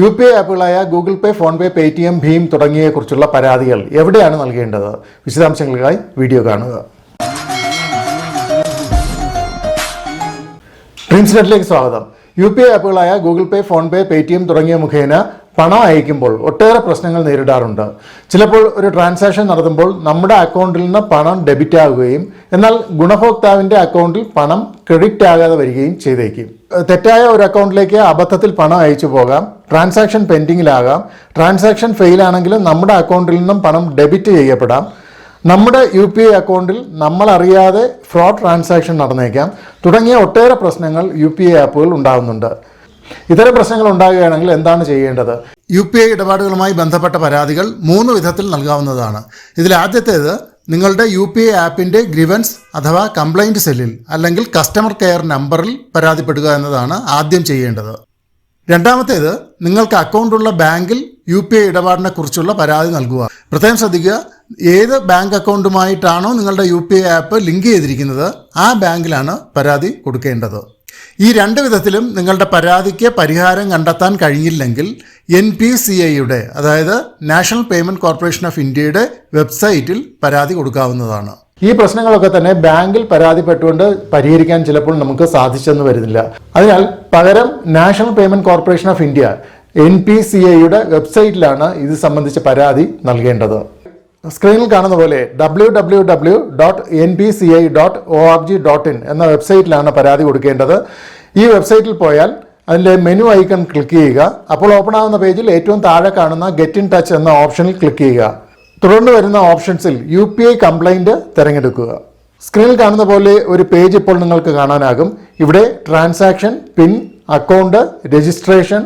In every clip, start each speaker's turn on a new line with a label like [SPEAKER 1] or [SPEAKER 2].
[SPEAKER 1] U P I ആപ്പുകളായ Google Pay PhonePe T M Bhim തുടങ്ങിയവയെക്കുറിച്ചുള്ള പരാതികൾ എവിടെയാണ് നൽകേണ്ടത്? വിശദാംശങ്ങൾക്കായി വീഡിയോ കാണുക. ഡ്രീംസ് നെറ്റിലേക്ക് സ്വാഗതം. യു പി ഐ ആപ്പുകളായ Google Pay PhonePe pay T M തുടങ്ങിയ മുഖേന പണം അയക്കുമ്പോൾ ഒട്ടേറെ പ്രശ്നങ്ങൾ നേരിടാറുണ്ട്. ചിലപ്പോൾ ഒരു ട്രാൻസാക്ഷൻ നടത്തുമ്പോൾ നമ്മുടെ അക്കൗണ്ടിൽ നിന്ന് പണം ഡെബിറ്റ് ആകുകയും എന്നാൽ ഗുണഭോക്താവിന്റെ അക്കൗണ്ടിൽ പണം ക്രെഡിറ്റ് ആകാതെ വരികയും ചെയ്തേക്കും. തെറ്റായ ഒരു അക്കൗണ്ടിലേക്ക് അബദ്ധത്തിൽ പണം അയച്ചു പോകാം ട്രാൻസാക്ഷൻ പെൻഡിങ്ങിലാകാം ട്രാൻസാക്ഷൻ ഫെയിൽ ആണെങ്കിലും നമ്മുടെ അക്കൗണ്ടിൽ നിന്നും പണം ഡെബിറ്റ് ചെയ്യപ്പെടാം. നമ്മുടെ യു പി ഐ അക്കൗണ്ടിൽ നമ്മൾ അറിയാതെ ഫ്രോഡ് ട്രാൻസാക്ഷൻ നടന്നേക്കാം. തുടങ്ങിയ ഒട്ടേറെ പ്രശ്നങ്ങൾ യു പി ഐ ആപ്പുകൾ ഉണ്ടാകുന്നുണ്ട് ഇത്തരം പ്രശ്നങ്ങൾ ഉണ്ടാകുകയാണെങ്കിൽ എന്താണ് ചെയ്യേണ്ടത്? യു പി ഐ ഇടപാടുകളുമായി ബന്ധപ്പെട്ട പരാതികൾ മൂന്ന് വിധത്തിൽ നൽകാവുന്നതാണ്. ഇതിൽ ആദ്യത്തേത് നിങ്ങളുടെ യു പി ഐ ആപ്പിന്റെ ഗ്രിവൻസ് അഥവാ കംപ്ലൈന്റ് സെല്ലിൽ അല്ലെങ്കിൽ കസ്റ്റമർ കെയർ നമ്പറിൽ പരാതിപ്പെടുക എന്നതാണ് ആദ്യം ചെയ്യേണ്ടത്. രണ്ടാമത്തേത് നിങ്ങൾക്ക് അക്കൗണ്ടുള്ള ബാങ്കിൽ യു പി ഐ ഇടപാടിനെ കുറിച്ചുള്ള പരാതി നൽകുക. പ്രത്യേകം ശ്രദ്ധിക്കുക ഏത് ബാങ്ക് അക്കൗണ്ടുമായിട്ടാണോ നിങ്ങളുടെ U P I app link ചെയ്തിരിക്കുന്നത് ആ ബാങ്കിലാണ് പരാതി കൊടുക്കേണ്ടത്. ഈ രണ്ട് വിധത്തിലും നിങ്ങളുടെ പരാതിക്ക് പരിഹാരം കണ്ടെത്താൻ കഴിയില്ലെങ്കിൽ എൻ പി സി ഐയുടെ അതായത് നാഷണൽ പേയ്മെന്റ് കോർപ്പറേഷൻ ഓഫ് ഇന്ത്യയുടെ വെബ്സൈറ്റിൽ പരാതി കൊടുക്കാവുന്നതാണ്. ഈ പ്രശ്നങ്ങളൊക്കെ തന്നെ ബാങ്കിൽ പരാതിപ്പെട്ടുകൊണ്ട് പരിഹരിക്കാൻ ചിലപ്പോൾ നമുക്ക് സാധിച്ചെന്ന് വരുന്നില്ല. അതിനാൽ പകരം national payment corporation of India N P C ഐയുടെ വെബ്സൈറ്റിലാണ് ഇത് സംബന്ധിച്ച പരാതി നൽകേണ്ടത്. സ്ക്രീനിൽ കാണുന്ന പോലെ W W W dot N P C I dot O R G dot in എന്ന വെബ്സൈറ്റിലാണ് പരാതി കൊടുക്കേണ്ടത്. ഈ വെബ്സൈറ്റിൽ പോയാൽ അതിന്റെ മെനു ഐക്കൺ ക്ലിക്ക് ചെയ്യുക. അപ്പോൾ ഓപ്പൺ ആവുന്ന പേജിൽ ഏറ്റവും താഴെ കാണുന്ന ഗെറ്റ് ഇൻ ടച്ച് എന്ന ഓപ്ഷനിൽ ക്ലിക്ക് ചെയ്യുക. തുടർന്ന് വരുന്ന ഓപ്ഷൻസിൽ യു പി ഐ കംപ്ലൈന്റ് തിരഞ്ഞെടുക്കുക. സ്ക്രീനിൽ കാണുന്ന പോലെ ഒരു പേജ് ഇപ്പോൾ നിങ്ങൾക്ക് കാണാനാകും. ഇവിടെ transaction PIN account registration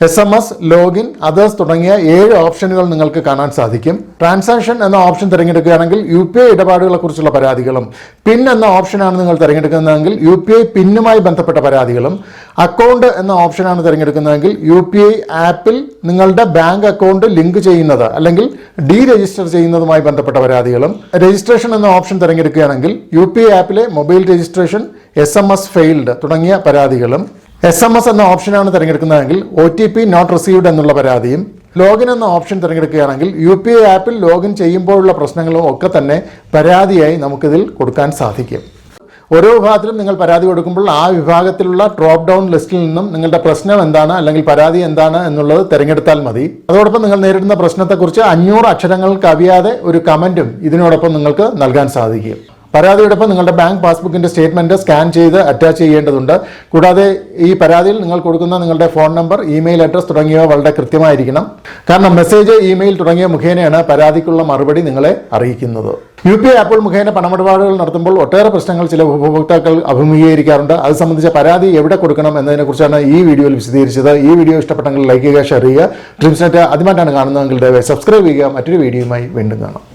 [SPEAKER 1] S M S login others തുടങ്ങിയ ഏഴ് ഓപ്ഷനുകൾ നിങ്ങൾക്ക് കാണാൻ സാധിക്കും. ട്രാൻസാക്ഷൻ എന്ന ഓപ്ഷൻ തിരഞ്ഞെടുക്കുകയാണെങ്കിൽ യു പി ഐ ഇടപാടുകളെ കുറിച്ചുള്ള പരാതികളും പിൻ എന്ന ഓപ്ഷനാണ് നിങ്ങൾ തിരഞ്ഞെടുക്കുന്നതെങ്കിൽ യു പി ഐ പിന്നുമായി ബന്ധപ്പെട്ട പരാതികളും അക്കൗണ്ട് എന്ന ഓപ്ഷനാണ് തിരഞ്ഞെടുക്കുന്നതെങ്കിൽ യു പി ഐ ആപ്പിൽ നിങ്ങളുടെ ബാങ്ക് അക്കൗണ്ട് ലിങ്ക് ചെയ്യുന്നത് അല്ലെങ്കിൽ ഡി രജിസ്റ്റർ ചെയ്യുന്നതുമായി ബന്ധപ്പെട്ട പരാതികളും രജിസ്ട്രേഷൻ എന്ന ഓപ്ഷൻ തിരഞ്ഞെടുക്കുകയാണെങ്കിൽ U P I ആപ്പിലെ mobile registration S M S failed തുടങ്ങിയ പരാതികളും എസ് എം എസ് എന്ന ഓപ്ഷനാണ് തിരഞ്ഞെടുക്കുന്നതെങ്കിൽ O T P not received എന്നുള്ള പരാതിയും ലോഗിൻ എന്ന ഓപ്ഷൻ തിരഞ്ഞെടുക്കുകയാണെങ്കിൽ യു പി ഐ ആപ്പിൽ ലോഗിൻ ചെയ്യുമ്പോഴുള്ള പ്രശ്നങ്ങളും ഒക്കെ തന്നെ പരാതിയായി നമുക്കിതിൽ കൊടുക്കാൻ സാധിക്കും. ഓരോ വിഭാഗത്തിലും നിങ്ങൾ പരാതി കൊടുക്കുമ്പോൾ ആ വിഭാഗത്തിലുള്ള ഡ്രോപ്പ് ഡൗൺ ലിസ്റ്റിൽ നിന്നും നിങ്ങളുടെ പ്രശ്നം എന്താണ് അല്ലെങ്കിൽ പരാതി എന്താണ് എന്നുള്ളത് തിരഞ്ഞെടുത്താൽ മതി. അതോടൊപ്പം നിങ്ങൾ നേരിടുന്ന പ്രശ്നത്തെക്കുറിച്ച് അഞ്ഞൂറ് അക്ഷരങ്ങൾ കവിയാതെ ഒരു കമന്റും ഇതിനോടൊപ്പം നിങ്ങൾക്ക് നൽകാൻ സാധിക്കും. പരാതിയോടൊപ്പം നിങ്ങളുടെ ബാങ്ക് പാസ്ബുക്കിന്റെ സ്റ്റേറ്റ്മെന്റ് സ്കാൻ ചെയ്ത് അറ്റാച്ച് ചെയ്യേണ്ടതുണ്ട്. കൂടാതെ ഈ പരാതിയിൽ നിങ്ങൾ കൊടുക്കുന്ന നിങ്ങളുടെ ഫോൺ നമ്പർ ഇമെയിൽ അഡ്രസ് തുടങ്ങിയവ വളരെ കൃത്യമായിരിക്കണം. കാരണം മെസ്സേജ് ഇമെയിൽ തുടങ്ങിയ മുഖേനയാണ് പരാതിക്കുള്ള മറുപടി നിങ്ങളെ അറിയിക്കുന്നത്. യു പി ഐ ആപ്പിൾ മുഖേന പണമിടപാടുകൾ നടത്തുമ്പോൾ ഒട്ടേറെ പ്രശ്നങ്ങൾ ചില ഉപഭോക്താക്കൾ അഭിമുഖീകരിക്കാറുണ്ട്. അത് സംബന്ധിച്ച പരാതി എവിടെ കൊടുക്കണം എന്നതിനെക്കുറിച്ചാണ് ഈ വീഡിയോയിൽ വിശദീകരിച്ചത്. ഈ വീഡിയോ ഇഷ്ടപ്പെട്ടെങ്കിൽ ലൈക്ക് ചെയ്യുക ഷെയർ ചെയ്യുക. ഡ്രീംസ് നെറ്റ് ആദ്യമായിട്ടാണ് കാണുന്നതെങ്കിൽ ദയവായി സബ്സ്ക്രൈബ് ചെയ്യുക. മറ്റൊരു വീഡിയോയുമായി വീണ്ടും കാണാം.